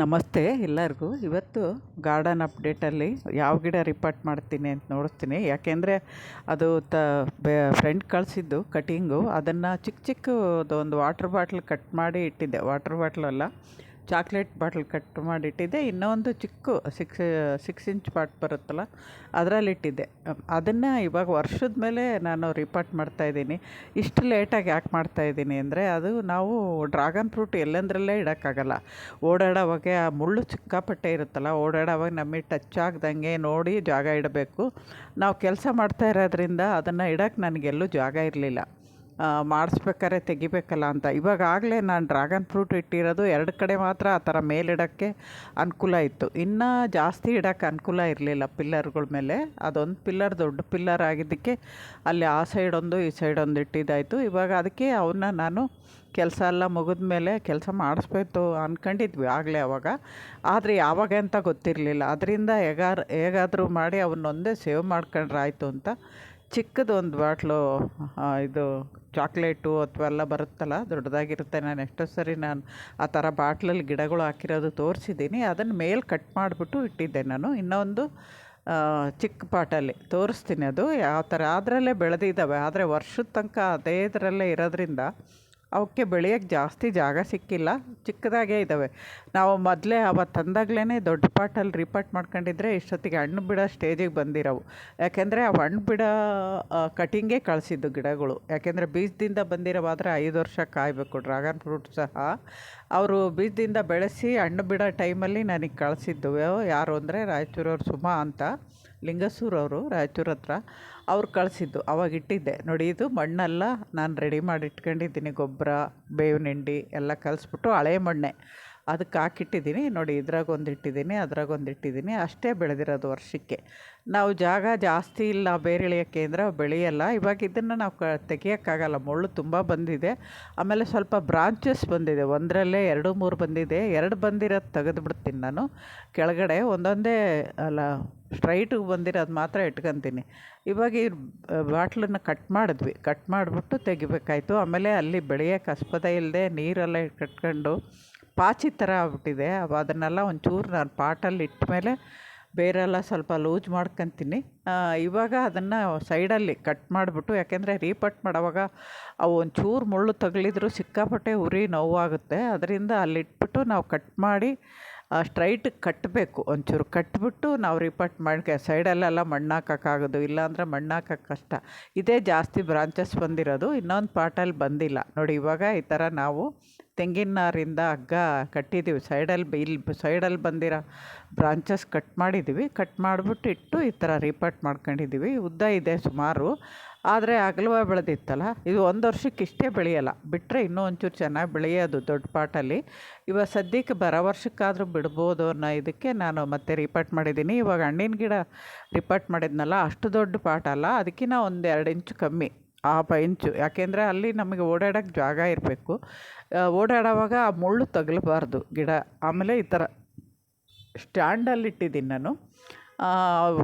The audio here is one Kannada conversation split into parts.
ನಮಸ್ತೆ ಎಲ್ಲರಿಗೂ. ಇವತ್ತು ಗಾರ್ಡನ್ ಅಪ್ಡೇಟಲ್ಲಿ ಯಾವ ಗಿಡ ರಿಪೋರ್ಟ್ ಮಾಡ್ತೀನಿ ಅಂತ ನೋಡಿಸ್ತೀನಿ ಯಾಕೆಂದರೆ ಅದು ತ ಫ್ರೆಂಡ್ ಕಳಿಸಿದ್ದು ಕಟಿಂಗು ಅದನ್ನು ಚಿಕ್ಕ ಚಿಕ್ಕದೊಂದು ವಾಟ್ರ್ ಬಾಟ್ಲ್ ಕಟ್ ಮಾಡಿ ಇಟ್ಟಿದ್ದೆ. ವಾಟ್ರ್ ಬಾಟ್ಲಲ್ಲ ಚಾಕ್ಲೇಟ್ ಬಾಟ್ಲ್ ಕಟ್ ಮಾಡಿಟ್ಟಿದ್ದೆ ಇನ್ನೊಂದು ಚಿಕ್ಕ ಸಿಕ್ಸ್ ಸಿಕ್ಸ್ ಇಂಚ್ ಪಾಟ್ ಬರುತ್ತಲ್ಲ ಅದರಲ್ಲಿಟ್ಟಿದ್ದೆ ಅದನ್ನು ಇವಾಗ ವರ್ಷದ ಮೇಲೆ ನಾನು ರಿಪಾರ್ಟ್ ಮಾಡ್ತಾಯಿದ್ದೀನಿ ಇಷ್ಟು ಲೇಟಾಗಿ ಯಾಕೆ ಮಾಡ್ತಾಯಿದ್ದೀನಿ ಅಂದರೆ, ಅದು ನಾವು ಡ್ರಾಗನ್ ಫ್ರೂಟ್ ಎಲ್ಲಂದ್ರಲ್ಲೇ ಇಡೋಕ್ಕಾಗಲ್ಲ. ಓಡಾಡೋವಾಗ ಆ ಮುಳ್ಳು ಚಿಕ್ಕಾಪಟ್ಟೆ ಇರುತ್ತಲ್ಲ ಓಡಾಡೋವಾಗ ನಮಗೆ ಟಚ್ ಆಗ್ದಂಗೆ ನೋಡಿ ಜಾಗ ಇಡಬೇಕು. ನಾವು ಕೆಲಸ ಮಾಡ್ತಾ ಇರೋದ್ರಿಂದ ಅದನ್ನು ಇಡೋಕ್ಕೆ ನನಗೆಲ್ಲೂ ಜಾಗ ಇರಲಿಲ್ಲ. ಮಾಡಿಸ್ಬೇಕಾದ್ರೆ ತೆಗಿಬೇಕಲ್ಲ ಅಂತ. ಇವಾಗ ನಾನು ಡ್ರ್ಯಾಗನ್ ಫ್ರೂಟ್ ಇಟ್ಟಿರೋದು ಎರಡು ಕಡೆ ಮಾತ್ರ ಆ ಥರ ಮೇಲಿಡೋಕ್ಕೆ ಅನುಕೂಲ ಇತ್ತು. ಇನ್ನೂ ಜಾಸ್ತಿ ಇಡೋಕ್ಕೆ ಅನುಕೂಲ ಇರಲಿಲ್ಲ ಪಿಲ್ಲರ್ಗಳ ಮೇಲೆ. ಅದೊಂದು ಪಿಲ್ಲರ್ ದೊಡ್ಡ ಪಿಲ್ಲರ್ ಆಗಿದ್ದಕ್ಕೆ ಅಲ್ಲಿ ಆ ಸೈಡ್ ಒಂದು, ಈ ಸೈಡ್ ಒಂದು ಇಟ್ಟಿದ್ದಾಯಿತು. ಇವಾಗ ಅದಕ್ಕೆ ಅವನ್ನ ನಾನು ಕೆಲಸ ಎಲ್ಲ ಮುಗಿದ ಮೇಲೆ ಕೆಲಸ ಮಾಡಿಸ್ಬೇಕು ಅಂದ್ಕೊಂಡಿದ್ವಿ ಆಗಲೇ ಅವಾಗ. ಆದರೆ ಯಾವಾಗ ಅಂತ ಗೊತ್ತಿರಲಿಲ್ಲ. ಅದರಿಂದ ಹೇಗಾರು, ಹೇಗಾದರೂ ಮಾಡಿ ಅವನ್ನೊಂದೇ ಸೇವ್ ಮಾಡ್ಕೊಂಡ್ರೆ ಆಯಿತು ಅಂತ ಚಿಕ್ಕದು ಒಂದು ಬಾಟ್ಲು ಇದು ಚಾಕ್ಲೇಟು ಅಥವಾ ಎಲ್ಲ ಬರುತ್ತಲ್ಲ, ದೊಡ್ಡದಾಗಿರುತ್ತೆ. ನಾನು ಎಷ್ಟೋ ಸರಿ ನಾನು ಆ ಥರ ಬಾಟ್ಲಲ್ಲಿ ಗಿಡಗಳು ಹಾಕಿರೋದು ತೋರಿಸಿದ್ದೀನಿ. ಅದನ್ನು ಮೇಲೆ ಕಟ್ ಮಾಡಿಬಿಟ್ಟು ಇಟ್ಟಿದ್ದೆ ನಾನು. ಇನ್ನೊಂದು ಚಿಕ್ಕ ಪಾಟಲ್ಲಿ ತೋರಿಸ್ತೀನಿ ಅದು. ಯಾವ ಥರ, ಅದರಲ್ಲೇ ಬೆಳೆದಿದ್ದಾವೆ. ಆದರೆ ವರ್ಷದ ತನಕ ಅದೇ ಇದರಲ್ಲೇ ಇರೋದ್ರಿಂದ ಅವಕ್ಕೆ ಬೆಳೆಯೋಕ್ಕೆ ಜಾಸ್ತಿ ಜಾಗ ಸಿಕ್ಕಿಲ್ಲ. ಚಿಕ್ಕದಾಗೇ ಇದ್ದಾವೆ. ನಾವು ಮೊದಲೇ ಅವತ್ತು ತಂದಾಗಲೇ ದೊಡ್ಡ ಪಾಟಲ್ಲಿ ರಿಪೋರ್ಟ್ ಮಾಡ್ಕೊಂಡಿದ್ರೆ ಇಷ್ಟೊತ್ತಿಗೆ ಹಣ್ಣು ಬಿಡೋ ಸ್ಟೇಜಿಗೆ ಬಂದಿರೋವು. ಯಾಕೆಂದರೆ ಆ ಹಣ್ಣು ಬಿಡೋ ಕಟಿಂಗೇ ಕಳಿಸಿದ್ದು ಗಿಡಗಳು. ಯಾಕೆಂದರೆ ಬೀಜದಿಂದ ಬಂದಿರೋವಾದರೆ ಐದು ವರ್ಷ ಕಾಯಬೇಕು. ಡ್ರಾಗನ್ ಫ್ರೂಟ್ ಸಹ ಅವರು ಬೀಜದಿಂದ ಬೆಳೆಸಿ ಹಣ್ಣು ಬಿಡೋ ಟೈಮಲ್ಲಿ ನನಗೆ ಕಳಿಸಿದ್ದು. ಯಾರು ಅಂದರೆ ರಾಯಚೂರವ್ರು ಸುಮಾ ಅಂತ ಲಿಂಗಸೂರವರು ರಾಯಚೂರು ಹತ್ರ ಅವ್ರು ಕಳಿಸಿದ್ದು. ಅವಾಗ ಇಟ್ಟಿದ್ದೆ. ನೋಡಿ, ಇದು ಮಣ್ಣೆಲ್ಲ ನಾನು ರೆಡಿ ಮಾಡಿ ಇಟ್ಕೊಂಡಿದ್ದೀನಿ. ಗೊಬ್ಬರ, ಬೇವಿನ ಹಿಂಡಿ ಎಲ್ಲ ಕಲಿಸ್ಬಿಟ್ಟು ಹಳೆ ಮಣ್ಣೆ. ಅದಕ್ಕೆ ಹಾಕಿಟ್ಟಿದ್ದೀನಿ. ನೋಡಿ ಇದ್ರಾಗ ಒಂದು ಇಟ್ಟಿದ್ದೀನಿ ಅದ್ರಾಗ ಒಂದು ಇಟ್ಟಿದ್ದೀನಿ. ಅಷ್ಟೇ ಬೆಳೆದಿರೋದು ವರ್ಷಕ್ಕೆ. ನಾವು ಜಾಗ ಜಾಸ್ತಿ ಇಲ್ಲ ಬೇರೆ ಇಳಿಯೋಕ್ಕೆ ಅಂದರೆ ಬೆಳೆಯಲ್ಲ. ಇವಾಗ ಇದನ್ನು ನಾವು ಕ, ತೆಗಿಯೋಕ್ಕಾಗಲ್ಲ. ಮುಳ್ಳು ತುಂಬ ಬಂದಿದೆ. ಆಮೇಲೆ ಸ್ವಲ್ಪ ಬ್ರಾಂಚಸ್ ಬಂದಿದೆ. ಒಂದರಲ್ಲೇ ಎರಡು, ಮೂರು ಬಂದಿದೆ. ಎರಡು ಬಂದಿರೋದು ತೆಗೆದುಬಿಡ್ತೀನಿ ನಾನು. ಕೆಳಗಡೆ ಒಂದೊಂದೇ, ಅಲ್ಲ ಸ್ಟ್ರೈಟಿಗೆ ಬಂದಿರೋದು ಮಾತ್ರ ಇಟ್ಕೊತೀನಿ. ಇವಾಗ ಈ ಬಾಟ್ಲನ್ನು ಕಟ್ ಮಾಡಿದ್ವಿ. ಕಟ್ ಮಾಡಿಬಿಟ್ಟು ತೆಗಿಬೇಕಾಯಿತು. ಆಮೇಲೆ ಅಲ್ಲಿ ಬೆಳೆಯೋಕ್ಕೆ ಆಸ್ಪದ ಇಲ್ಲದೆ ನೀರೆಲ್ಲ ಕಟ್ಕೊಂಡು ಪಾಚಿ ಥರ ಆಗ್ಬಿಟ್ಟಿದೆ. ಅದನ್ನೆಲ್ಲ ಒಂಚೂರು ನಾನು ಪಾಟಲ್ಲಿ ಇಟ್ಟ ಮೇಲೆ ಬೇರೆಲ್ಲ ಸ್ವಲ್ಪ ಲೂಸ್ ಮಾಡ್ಕೊತೀನಿ. ಇವಾಗ ಅದನ್ನು ಸೈಡಲ್ಲಿ ಕಟ್ ಮಾಡಿಬಿಟ್ಟು, ಯಾಕೆಂದರೆ ರೀಪಟ್ ಮಾಡೋವಾಗ ಅವು ಒಂಚೂರು ಮುಳ್ಳು ತಗಲಿದ್ರು ಸಿಕ್ಕಾಪಟ್ಟೆ ಉರಿ ನೋವಾಗುತ್ತೆ. ಅದರಿಂದ ಅಲ್ಲಿಟ್ಬಿಟ್ಟು ನಾವು ಕಟ್ ಮಾಡಿ ಸ್ಟ್ರೈಟ್ ಕಟ್ಟಬೇಕು ಒಂಚೂರು. ಕಟ್ಬಿಟ್ಟು ನಾವು ರಿಪಟ್ ಮಾಡ್ಕೆ, ಸೈಡಲ್ಲೆಲ್ಲ ಮಣ್ಣು ಹಾಕೋಕ್ಕಾಗೋದು, ಇಲ್ಲಾಂದರೆ ಮಣ್ಣು ಹಾಕೋಕ್ಕೆ ಕಷ್ಟ. ಇದೇ ಜಾಸ್ತಿ ಬ್ರಾಂಚಸ್ ಬಂದಿರೋದು, ಇನ್ನೊಂದು ಪಾಟಲ್ಲಿ ಬಂದಿಲ್ಲ. ನೋಡಿ, ಇವಾಗ ಈ ಥರ ನಾವು ತೆಂಗಿನ ನಾರಿಂದ ಹಗ್ಗ ಕಟ್ಟಿದ್ದೀವಿ ಸೈಡಲ್ಲಿ ಇಲ್ಲಿ ಸೈಡಲ್ಲಿ ಬಂದಿರೋ ಬ್ರಾಂಚಸ್ ಕಟ್ ಮಾಡಿದ್ದೀವಿ ಕಟ್ ಮಾಡಿಬಿಟ್ಟು ಇಟ್ಟು ಈ ಥರ ರೀಪಾಟ್ ಮಾಡ್ಕೊಂಡಿದ್ದೀವಿ ಉದ್ದ ಇದೆ ಸುಮಾರು. ಆದರೆ ಅಗಲವ ಬೆಳೆದಿತ್ತಲ್ಲ. ಇದು ಒಂದು ವರ್ಷಕ್ಕೆ ಇಷ್ಟೇ ಬೆಳೆಯೋಲ್ಲ. ಬಿಟ್ಟರೆ ಇನ್ನೂ ಒಂಚೂರು ಚೆನ್ನಾಗಿ ಬೆಳೆಯೋದು ದೊಡ್ಡ ಪಾಟಲ್ಲಿ. ಇವಾಗ ಸದ್ಯಕ್ಕೆ ಬರೋ ವರ್ಷಕ್ಕಾದರೂ ಬಿಡ್ಬೋದು ಅನ್ನೋ ಇದಕ್ಕೆ ನಾನು ಮತ್ತೆ ರಿಪಾರ್ಟ್ ಮಾಡಿದ್ದೀನಿ. ಇವಾಗ ಹಣ್ಣಿನ ಗಿಡ ರಿಪಾರ್ಟ್ ಮಾಡಿದ್ನಲ್ಲ, ಅಷ್ಟು ದೊಡ್ಡ ಪಾಟಲ್ಲ. ಅದಕ್ಕಿಂತ ಒಂದು ಎರಡು ಇಂಚು ಕಮ್ಮಿ. ಆಫ್ ಇಂಚು ಯಾಕೆಂದರೆ ಅಲ್ಲಿ ನಮಗೆ ಓಡಾಡೋಕ್ಕೆ ಜಾಗ ಇರಬೇಕು. ಓಡಾಡೋವಾಗ ಆ ಮುಳ್ಳು ತಗಲಬಾರ್ದು ಗಿಡ. ಆಮೇಲೆ ಈ ಥರ. ಸ್ಟ್ಯಾಂಡಲ್ಲಿ ಇಟ್ಟಿದ್ದೀನಿ ನಾನು.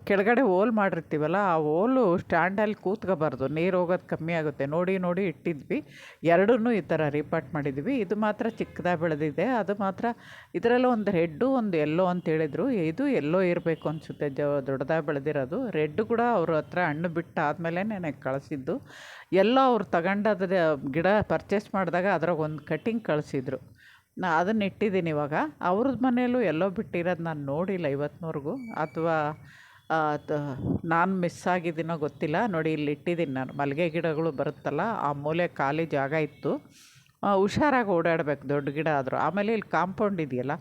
ಕೆಳಗಡೆ ಹೋಲ್ ಮಾಡಿರ್ತೀವಲ್ಲ, ಆ ಹೋಲು ಸ್ಟ್ಯಾಂಡಲ್ಲಿ ಕೂತ್ಕೋಬಾರ್ದು. ನೀರು ಹೋಗೋದು ಕಮ್ಮಿ ಆಗುತ್ತೆ. ನೋಡಿ ನೋಡಿ ಇಟ್ಟಿದ್ವಿ. ಎರಡೂ ಈ ಥರ ರಿಪಾರ್ಟ್ ಮಾಡಿದ್ವಿ. ಇದು ಮಾತ್ರ ಚಿಕ್ಕದಾಗಿ ಬೆಳೆದಿದೆ. ಅದು ಮಾತ್ರ ಇದರಲ್ಲೂ ಒಂದು ರೆಡ್ಡು, ಒಂದು ಎಲ್ಲೋ ಅಂತ ಹೇಳಿದರು. ಇದು ಎಲ್ಲೋ ಇರಬೇಕು ಅನಿಸುತ್ತೆ. ಜ, ದೊಡ್ಡದಾಗಿ ಬೆಳೆದಿರೋದು. ರೆಡ್ಡು ಕೂಡ ಅವ್ರ ಹತ್ರ ಹಣ್ಣು ಬಿಟ್ಟು ಆದಮೇಲೆ ನನಗೆ ಕಳಿಸಿದ್ದು. ಎಲ್ಲೋ ಅವ್ರು ತಗೊಂಡದ ಗಿಡ ಪರ್ಚೇಸ್ ಮಾಡಿದಾಗ ಅದ್ರಾಗ ಒಂದು ಕಟಿಂಗ್ ಕಳಿಸಿದ್ರು. ನಾ ಅದನ್ನ ಇಟ್ಟಿದ್ದೀನಿ ಇವಾಗ. ಅವ್ರದ್ದು ಮನೆಯಲ್ಲೂ ಎಲ್ಲೋ ಬಿಟ್ಟಿರೋದು ನಾನು ನೋಡಿಲ್ಲ ಇವತ್ತಿನವರೆಗೂ ಅಥವಾ ನಾನು ಮಿಸ್ ಆಗಿದ್ದೀನೋ ಗೊತ್ತಿಲ್ಲ. ನೋಡಿ, ಇಲ್ಲಿ ಇಟ್ಟಿದ್ದೀನಿ ನಾನು. ಮಲ್ಲಿಗೆ ಗಿಡಗಳು ಬರುತ್ತಲ್ಲ, ಆ ಮೂಲೆ ಖಾಲಿ ಜಾಗ ಇತ್ತು. ಹುಷಾರಾಗಿ ಓಡಾಡಬೇಕು, ದೊಡ್ಡ ಗಿಡ ಆದರೂ. ಆಮೇಲೆ ಇಲ್ಲಿ ಕಾಂಪೌಂಡ್ ಇದೆಯಲ್ಲ,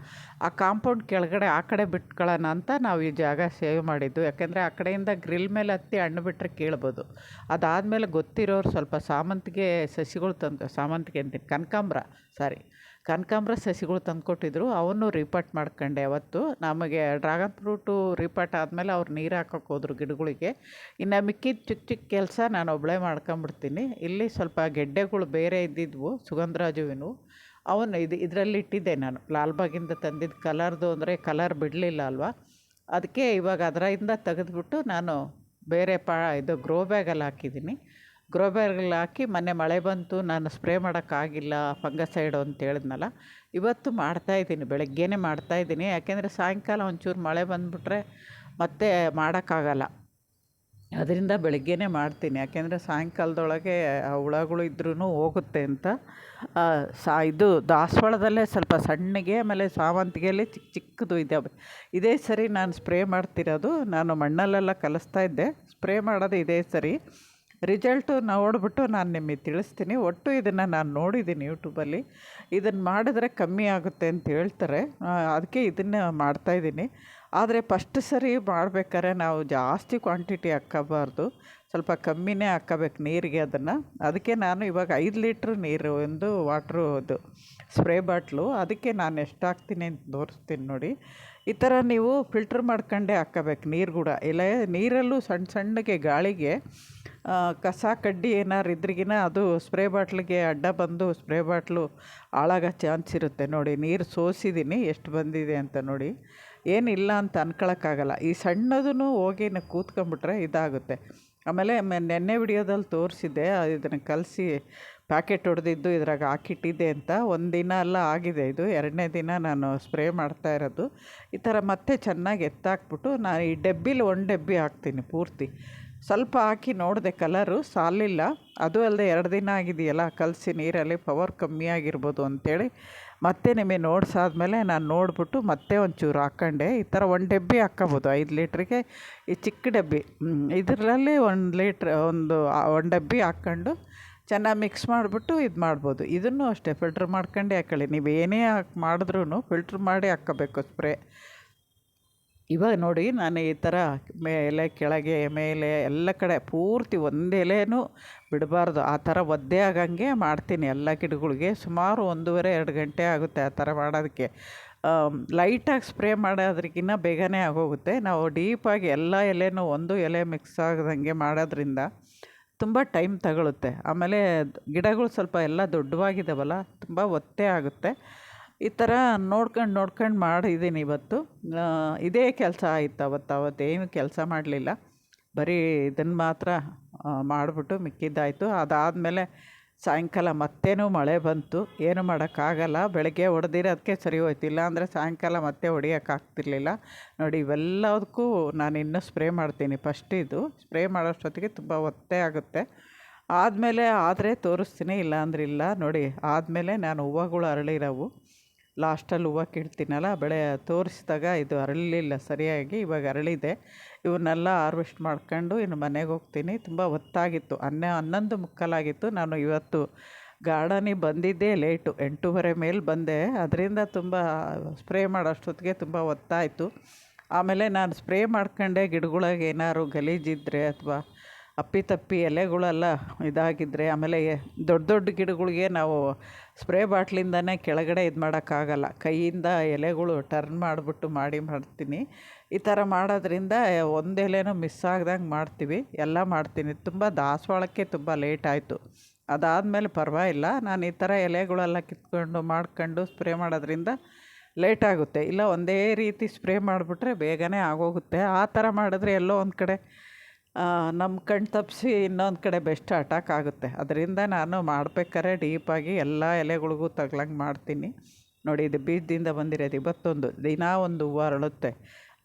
ಆ ಕಾಂಪೌಂಡ್ ಕೆಳಗಡೆ ಆ ಕಡೆ ಬಿಟ್ಕೊಳ್ಳೋಣ ಅಂತ ನಾವು ಈ ಜಾಗ ಸೇವ್ ಮಾಡಿದ್ದು. ಯಾಕೆಂದರೆ ಆ ಕಡೆಯಿಂದ ಗ್ರಿಲ್ ಮೇಲೆ ಹತ್ತಿ ಹಣ್ಣು ಬಿಟ್ಟರೆ ಕೇಳ್ಬೋದು. ಅದಾದಮೇಲೆ ಗೊತ್ತಿರೋರು ಸ್ವಲ್ಪ ಸಾಮಂತಿಗೆ ಸಸಿಗಳು ತಂದು, ಸಾಮಂತಿಗೆ ಅಂತೀನಿ, ಕನಕಾಂಬ್ರ, ಸಾರಿ. ಕನಕಾಂಬ್ರ ಸಸಿಗಳು ತಂದುಕೊಟ್ಟಿದ್ರು ಅವನ್ನು ರಿಪಾರ್ಟ್ ಮಾಡ್ಕೊಂಡೆ ಅವತ್ತು. ನಮಗೆ ಡ್ರಾಗನ್ ಫ್ರೂಟು ರಿಪಾರ್ಟ್ ಆದಮೇಲೆ ಅವ್ರು ನೀರು ಹಾಕೋಕೆ ಹೋದ್ರು ಗಿಡಗಳಿಗೆ. ಇನ್ನು ಮಿಕ್ಕಿದ ಚಿಕ್ಕ ಚಿಕ್ಕ ಕೆಲಸ ನಾನು ಒಬ್ಬಳೇ ಮಾಡ್ಕೊಂಬಿಡ್ತೀನಿ. ಇಲ್ಲಿ ಸ್ವಲ್ಪ ಗೆಡ್ಡೆಗಳು ಬೇರೆ ಇದ್ದಿದ್ವು, ಸುಗಂಧರಾಜುವಿನವು. ಅವನು ಇದು ಇದರಲ್ಲಿ ಇಟ್ಟಿದ್ದೆ ನಾನು. ಲಾಲ್ಬಾಗಿಂದ ತಂದಿದ್ದು ಕಲರ್ದು ಅಂದರೆ ಕಲರ್ ಬಿಡಲಿಲ್ಲ ಅಲ್ವಾ? ಅದಕ್ಕೆ ಇವಾಗ ಅದರಿಂದ ತೆಗೆದ್ಬಿಟ್ಟು ನಾನು ಬೇರೆ ಪಾ ಇದು ಗ್ರೋ ಬ್ಯಾಗಲ್ಲಿ ಹಾಕಿದ್ದೀನಿ. ಗ್ರೋ ಹಾಕಿ ಮೊನ್ನೆ ಮಳೆ ಬಂತು, ನಾನು ಸ್ಪ್ರೇ ಮಾಡೋಕ್ಕಾಗಿಲ್ಲ ಫಂಗಸೈಡು ಅಂತ ಹೇಳಿದ್ನಲ್ಲ, ಇವತ್ತು ಮಾಡ್ತಾಯಿದ್ದೀನಿ ಬೆಳಗ್ಗೆನೇ ಮಾಡ್ತಾಯಿದ್ದೀನಿ ಯಾಕೆಂದರೆ ಸಾಯಂಕಾಲ ಒಂಚೂರು ಮಳೆ ಬಂದುಬಿಟ್ರೆ ಮತ್ತೆ ಮಾಡೋಕ್ಕಾಗಲ್ಲ. ಅದರಿಂದ ಬೆಳಗ್ಗೆನೇ ಮಾಡ್ತೀನಿ. ಯಾಕೆಂದರೆ ಸಾಯಂಕಾಲದೊಳಗೆ ಹುಳಗಳು ಇದ್ರೂ ಹೋಗುತ್ತೆ ಅಂತ. ಸಾ, ಇದು ದಾಸವಾಳದಲ್ಲೇ ಸ್ವಲ್ಪ ಸಣ್ಣಗೆ, ಆಮೇಲೆ ಸಾವಂತಿಗೆಯಲ್ಲಿ ಚಿಕ್ಕ ಚಿಕ್ಕದು ಇದ್ದಾವೆ ಇದೇ ಸರಿ ನಾನು ಸ್ಪ್ರೇ ಮಾಡ್ತಿರೋದು. ನಾನು ಮಣ್ಣಲ್ಲೆಲ್ಲ ಕಲಿಸ್ತಾ ಇದ್ದೆ. ಸ್ಪ್ರೇ ಮಾಡೋದು ಇದೇ ಸರಿ. ರಿಸಲ್ಟು ನೋಡಿಬಿಟ್ಟು ನಾನು ನಿಮಗೆ ತಿಳಿಸ್ತೀನಿ. ಒಟ್ಟು ಇದನ್ನು ನಾನು ನೋಡಿದ್ದೀನಿ ಯೂಟ್ಯೂಬಲ್ಲಿ. ಇದನ್ನು ಮಾಡಿದ್ರೆ ಕಮ್ಮಿ ಆಗುತ್ತೆ ಅಂತ ಹೇಳ್ತಾರೆ. ಅದಕ್ಕೆ ಇದನ್ನು ಮಾಡ್ತಾಯಿದ್ದೀನಿ ಆದರೆ ಫಸ್ಟ್ ಸರಿ ಮಾಡಬೇಕಾದ್ರೆ ನಾವು ಜಾಸ್ತಿ ಕ್ವಾಂಟಿಟಿ ಹಾಕ್ಕೋಬಾರ್ದು ಸ್ವಲ್ಪ ಕಮ್ಮಿನೇ ಹಾಕಬೇಕು ನೀರಿಗೆ ಅದನ್ನು. ಅದಕ್ಕೆ ನಾನು ಇವಾಗ ಐದು ಲೀಟ್ರ್ ನೀರು, ಒಂದು ವಾಟ್ರು ಅದು ಸ್ಪ್ರೇ ಬಾಟ್ಲು. ಅದಕ್ಕೆ ನಾನು ಎಷ್ಟು ಹಾಕ್ತೀನಿ ಅಂತ ತೋರಿಸ್ತೀನಿ ನೋಡಿ. ಈ ಥರ ನೀವು ಫಿಲ್ಟ್ರ್ ಮಾಡ್ಕೊಂಡೇ ಹಾಕಬೇಕು ನೀರು ಕೂಡ. ಇಲ್ಲ ನೀರಲ್ಲೂ ಸಣ್ಣ ಸಣ್ಣಗೆ ಗಾಳಿಗೆ ಕಸ ಕಡ್ಡಿ ಏನಾರು ಇದ್ರಿಗಿನ ಅದು ಸ್ಪ್ರೇ ಬಾಟ್ಲಿಗೆ ಅಡ್ಡ ಬಂದು ಸ್ಪ್ರೇ ಬಾಟ್ಲು ಹಾಳಾಗೋ ಚಾನ್ಸ್ ಇರುತ್ತೆ ನೋಡಿ. ನೀರು ಸೋಸಿದ್ದೀನಿ, ಎಷ್ಟು ಬಂದಿದೆ ಅಂತ ನೋಡಿ. ಏನಿಲ್ಲ ಅಂತ ಅನ್ಕೊಳಕ್ಕಾಗಲ್ಲ. ಈ ಸಣ್ಣದೂ ಹೋಗಿ ಕೂತ್ಕೊಂಡ್ಬಿಟ್ರೆ ಇದಾಗುತ್ತೆ. ಆಮೇಲೆ ನೆನ್ನೆ ವಿಡಿಯೋದಲ್ಲಿ ತೋರಿಸಿದ್ದೆ, ಇದನ್ನು ಕಲಸಿ ಪ್ಯಾಕೆಟ್ ಹೊಡೆದಿದ್ದು ಇದ್ರಾಗ ಹಾಕಿಟ್ಟಿದ್ದೆ ಅಂತ. ಒಂದು ದಿನ ಎಲ್ಲ ಆಗಿದೆ ಇದು. ಎರಡನೇ ದಿನ ನಾನು ಸ್ಪ್ರೇ ಮಾಡ್ತಾ ಇರೋದು. ಈ ಥರ ಮತ್ತೆ ಚೆನ್ನಾಗಿ ಎತ್ತಾಕ್ಬಿಟ್ಟು ನಾನು ಈ ಡಬ್ಬಿಲಿ ಒಂದು ಡಬ್ಬಿ ಹಾಕ್ತೀನಿ ಪೂರ್ತಿ. ಸ್ವಲ್ಪ ಹಾಕಿ ನೋಡಿದೆ ಕಲರು, ಸಾಲಿಲ್ಲ. ಅದು ಅಲ್ಲದೆ ಎರಡು ದಿನ ಆಗಿದೆಯಲ್ಲ, ಕಲಸಿ ನೀರಲ್ಲಿ ಪವರ್ ಕಮ್ಮಿ ಆಗಿರ್ಬೋದು ಅಂತೇಳಿ ಮತ್ತೆ ನಿಮಗೆ ನೋಡ್ಸಾದ್ಮೇಲೆ ನಾನು ನೋಡಿಬಿಟ್ಟು ಮತ್ತೆ ಒಂಚೂರು ಹಾಕ್ಕೊಂಡೆ ಈ ಥರ ಒಂದು ಡಬ್ಬಿ ಹಾಕ್ಕೋಬೋದು ಐದು ಲೀಟ್ರಿಗೆ. ಈ ಚಿಕ್ಕ ಡಬ್ಬಿ ಇದರಲ್ಲಿ ಒಂದು ಲೀಟ್ರ್, ಒಂದು ಒಂದು ಡಬ್ಬಿ ಹಾಕ್ಕೊಂಡು ಚೆನ್ನಾಗಿ ಮಿಕ್ಸ್ ಮಾಡಿಬಿಟ್ಟು ಇದು ಮಾಡ್ಬೋದು. ಇದನ್ನು ಅಷ್ಟೇ ಫಿಲ್ಟ್ರ್ ಮಾಡ್ಕೊಂಡೇ ಹಾಕೊಳ್ಳಿ. ನೀವು ಏನೇ ಹಾಕಿ ಮಾಡಿದ್ರೂ ಫಿಲ್ಟ್ರ್ ಮಾಡಿ ಹಾಕ್ಕೋಬೇಕು ಸ್ಪ್ರೇ ಇವಾಗ ನೋಡಿ ನಾನು ಈ ಥರ ಮೇಲೆ, ಕೆಳಗೆ, ಮೇಲೆ ಎಲ್ಲ ಕಡೆ ಪೂರ್ತಿ ಒಂದು ಬಿಡಬಾರ್ದು. ಆ ಥರ ಒದ್ದೆ ಆಗಂಗೆ ಮಾಡ್ತೀನಿ ಎಲ್ಲ ಗಿಡಗಳಿಗೆ. ಸುಮಾರು ಒಂದೂವರೆ, ಎರಡು ಗಂಟೆ ಆಗುತ್ತೆ ಆ ಥರ ಮಾಡೋದಕ್ಕೆ. ಲೈಟಾಗಿ ಸ್ಪ್ರೇ ಮಾಡೋದ್ರಿಗಿನ್ನ ಬೇಗನೆ ಆಗೋಗುತ್ತೆ. ನಾವು ಡೀಪಾಗಿ ಎಲ್ಲ ಎಲೆನೂ ಒಂದು ಎಲೆ ಮಿಕ್ಸ್ ಆಗದಂಗೆ ಮಾಡೋದ್ರಿಂದ ತುಂಬ ಟೈಮ್ ತಗೊಳುತ್ತೆ. ಆಮೇಲೆ ಗಿಡಗಳು ಸ್ವಲ್ಪ ಎಲ್ಲ ದೊಡ್ಡವಾಗಿದ್ದಾವಲ್ಲ ತುಂಬ ಒತ್ತೆ ಆಗುತ್ತೆ. ಈ ಥರ ನೋಡ್ಕೊಂಡು ನೋಡ್ಕೊಂಡು ಮಾಡಿದ್ದೀನಿ ಇವತ್ತು. ಇದೇ ಕೆಲಸ ಆಯಿತು ಅವತ್ತು. ಅವತ್ತೇನು ಕೆಲಸ ಮಾಡಲಿಲ್ಲ. ಬರೀ ಇದನ್ನು ಮಾತ್ರ ಮಾಡಿಬಿಟ್ಟು ಮಿಕ್ಕಿದ್ದಾಯಿತು. ಅದಾದಮೇಲೆ ಸಾಯಂಕಾಲ ಮತ್ತೇನೂ ಮಳೆ ಬಂತು. ಏನು ಮಾಡೋಕ್ಕಾಗಲ್ಲ. ಬೆಳಗ್ಗೆ ಹೊಡೆದಿರೋದಕ್ಕೆ ಸರಿ ಹೋಯ್ತು. ಇಲ್ಲಾಂದರೆ ಸಾಯಂಕಾಲ ಮತ್ತೆ ಹೊಡಿಯೋಕ್ಕಾಗ್ತಿರ್ಲಿಲ್ಲ ನೋಡಿ, ಇವೆಲ್ಲದಕ್ಕೂ ನಾನು ಇನ್ನೂ ಸ್ಪ್ರೇ ಮಾಡ್ತೀನಿ. ಫಸ್ಟ್ ಇದು. ಸ್ಪ್ರೇ ಮಾಡೋಷ್ಟೊತ್ತಿಗೆ ತುಂಬ ಒತ್ತೆ ಆಗುತ್ತೆ. ಆದಮೇಲೆ ಆದರೆ ತೋರಿಸ್ತೀನಿ. ಇಲ್ಲ ಅಂದ್ರೆ ಇಲ್ಲ. ನೋಡಿ, ಆದಮೇಲೆ ನಾನು ಹೂವುಗಳು ಅರಳಿರೋವು. ಲಾಸ್ಟಲ್ಲಿ ಹೂವು ಕಿಡ್ತೀನಲ್ಲ ಬೆಳೆ ತೋರಿಸಿದಾಗ ಇದು ಅರಳಲಿಲ್ಲ ಸರಿಯಾಗಿ ಇವಾಗ ಅರಳಿದೆ. ಇವನ್ನೆಲ್ಲ ಹಾರ್ವೆಸ್ಟ್ ಮಾಡ್ಕೊಂಡು ಇನ್ನು ಮನೆಗೆ ಹೋಗ್ತೀನಿ. ತುಂಬ ಹೊತ್ತಾಗಿತ್ತು, ಹನ್ನೆ, ಹನ್ನೊಂದು ಮುಕ್ಕಾಲಾಗಿತ್ತು. ನಾನು ಇವತ್ತು ಗಾರ್ಡನಿಗೆ ಬಂದಿದ್ದೇ, ಲೇಟು, ಎಂಟೂವರೆ ಮೇಲೆ ಬಂದೆ. ಅದರಿಂದ ತುಂಬ ಸ್ಪ್ರೇ ಮಾಡೋಷ್ಟೊತ್ತಿಗೆ ತುಂಬ ಹೊತ್ತಾಯಿತು. ಆಮೇಲೆ ನಾನು ಸ್ಪ್ರೇ ಮಾಡ್ಕೊಂಡೆ, ಗಿಡಗಳಿಗೆ ಏನಾದ್ರು ಗಲೀಜಿದ್ದರೆ ಅಥವಾ ಅಪ್ಪಿತಪ್ಪಿ ಎಲೆಗಳೆಲ್ಲ ಇದಾಗಿದ್ದರೆ ಆಮೇಲೆ ದೊಡ್ಡ ದೊಡ್ಡ ಗಿಡಗಳಿಗೆ ನಾವು ಸ್ಪ್ರೇ ಬಾಟ್ಲಿಂದನೇ ಕೆಳಗಡೆ ಇದು ಮಾಡೋಕ್ಕಾಗಲ್ಲ. ಕೈಯಿಂದ ಎಲೆಗಳು ಟರ್ನ್ ಮಾಡಿಬಿಟ್ಟು ಮಾಡಿ ಮಾಡ್ತೀನಿ. ಈ ಥರ ಮಾಡೋದ್ರಿಂದ ಒಂದು ಎಲೆನೂ ಮಿಸ್ ಆಗ್ದಂಗೆ ಮಾಡ್ತೀವಿ. ಎಲ್ಲ ಮಾಡ್ತೀನಿ. ತುಂಬ ದಾಸವಾಳಕ್ಕೆ ತುಂಬ ಲೇಟ್ ಆಯಿತು. ಅದಾದಮೇಲೆ ಪರವಾಗಿಲ್ಲ. ನಾನು ಈ ಥರ ಎಲೆಗಳೆಲ್ಲ ಕಿತ್ಕೊಂಡು ಮಾಡ್ಕೊಂಡು ಸ್ಪ್ರೇ ಮಾಡೋದ್ರಿಂದ ಲೇಟ್ ಆಗುತ್ತೆ. ಇಲ್ಲ ಒಂದೇ ರೀತಿ ಸ್ಪ್ರೇ ಮಾಡಿಬಿಟ್ರೆ ಬೇಗನೆ ಆಗೋಗುತ್ತೆ. ಆ ಥರ ಮಾಡಿದ್ರೆ ಎಲ್ಲೋ ಒಂದು ಕಡೆ ನಮ್ಮ ಕಣ್ ತಪ್ಪಿಸಿ ಇನ್ನೊಂದು ಕಡೆ ಬೆಸ್ಟ್ ಅಟ್ಯಾಕ್ ಆಗುತ್ತೆ. ಅದರಿಂದ ನಾನು ಮಾಡ್ಬೇಕಾದ್ರೆ ಡೀಪಾಗಿ ಎಲ್ಲ ಎಲೆಗಳಿಗೂ ತಗ್ಲಂಗೆ ಮಾಡ್ತೀನಿ. ನೋಡಿ, ಇದು ಬೀಜದಿಂದ ಬಂದಿರೋದು ಇವತ್ತೊಂದು. ದಿನ ಒಂದು ಹೂವು ಅರಳುತ್ತೆ.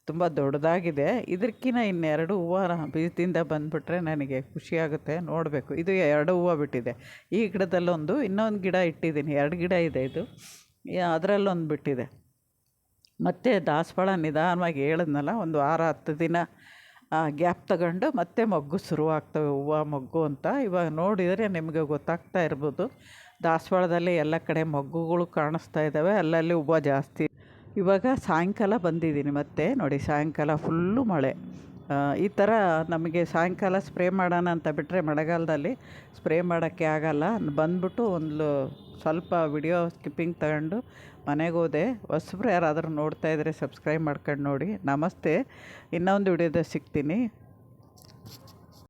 ತುಂಬ ದೊಡ್ಡದಾಗಿದೆ. ಇದಕ್ಕಿಂತ ಇನ್ನೆರಡು ಹೂವು ಬೀಜದಿಂದ ಬಂದುಬಿಟ್ರೆ ನನಗೆ ಖುಷಿಯಾಗುತ್ತೆ ನೋಡಬೇಕು. ಇದು ಎರಡು ಹೂವು ಬಿಟ್ಟಿದೆ. ಈ ಗಿಡದಲ್ಲೊಂದು, ಇನ್ನೊಂದು ಗಿಡ ಇಟ್ಟಿದ್ದೀನಿ. ಎರಡು ಗಿಡ ಇದೆ ಇದು. ಅದರಲ್ಲೊಂದು ಬಿಟ್ಟಿದೆ. ಮತ್ತು ದಾಸವಾಳ ನಿಧಾನವಾಗಿ ಹೇಳಿದ್ನಲ್ಲ, ಒಂದು ವಾರ ಹತ್ತು ದಿನ ಗ್ಯಾಪ್ ತಗೊಂಡು ಮತ್ತೆ ಮೊಗ್ಗು ಶುರುವಾಗ್ತವೆ. ಹೂವು, ಮೊಗ್ಗು ಅಂತ. ಇವಾಗ ನೋಡಿದರೆ ನಿಮಗೆ ಗೊತ್ತಾಗ್ತಾ ಇರ್ಬೋದು. ದಾಸವಾಳದಲ್ಲಿ ಎಲ್ಲ ಕಡೆ ಮೊಗ್ಗುಗಳು ಕಾಣಿಸ್ತಾ ಇದ್ದಾವೆ ಅಲ್ಲಲ್ಲಿ ಹೂವು ಜಾಸ್ತಿ. ಇವಾಗ ಸಾಯಂಕಾಲ ಬಂದಿದ್ದೀನಿ ಮತ್ತೆ. ನೋಡಿ, ಸಾಯಂಕಾಲ ಫುಲ್ಲು ಮಳೆ. ಈ ಥರ ನಮಗೆ ಸಾಯಂಕಾಲ ಸ್ಪ್ರೇ ಮಾಡೋಣ ಅಂತ ಬಿಟ್ಟರೆ ಮಳೆಗಾಲದಲ್ಲಿ ಸ್ಪ್ರೇ ಮಾಡೋಕ್ಕೆ ಆಗಲ್ಲ. ಬಂದ್ಬಿಟ್ಟು ಒಂದು ಸ್ವಲ್ಪ ವಿಡಿಯೋ ಸ್ಕಿಪ್ಪಿಂಗ್ ತಗೊಂಡು ಮನೆಗೆ ಹೋದೆ. ಹೊಸಬ್ರು ಯಾರಾದರೂ ನೋಡ್ತಾ ಇದ್ದರೆ ಸಬ್ಸ್ಕ್ರೈಬ್ ಮಾಡ್ಕೊಂಡು ನೋಡಿ. ನಮಸ್ತೆ. ಇನ್ನೊಂದು ವಿಡಿಯೋದಲ್ಲಿ ಸಿಗ್ತೀನಿ.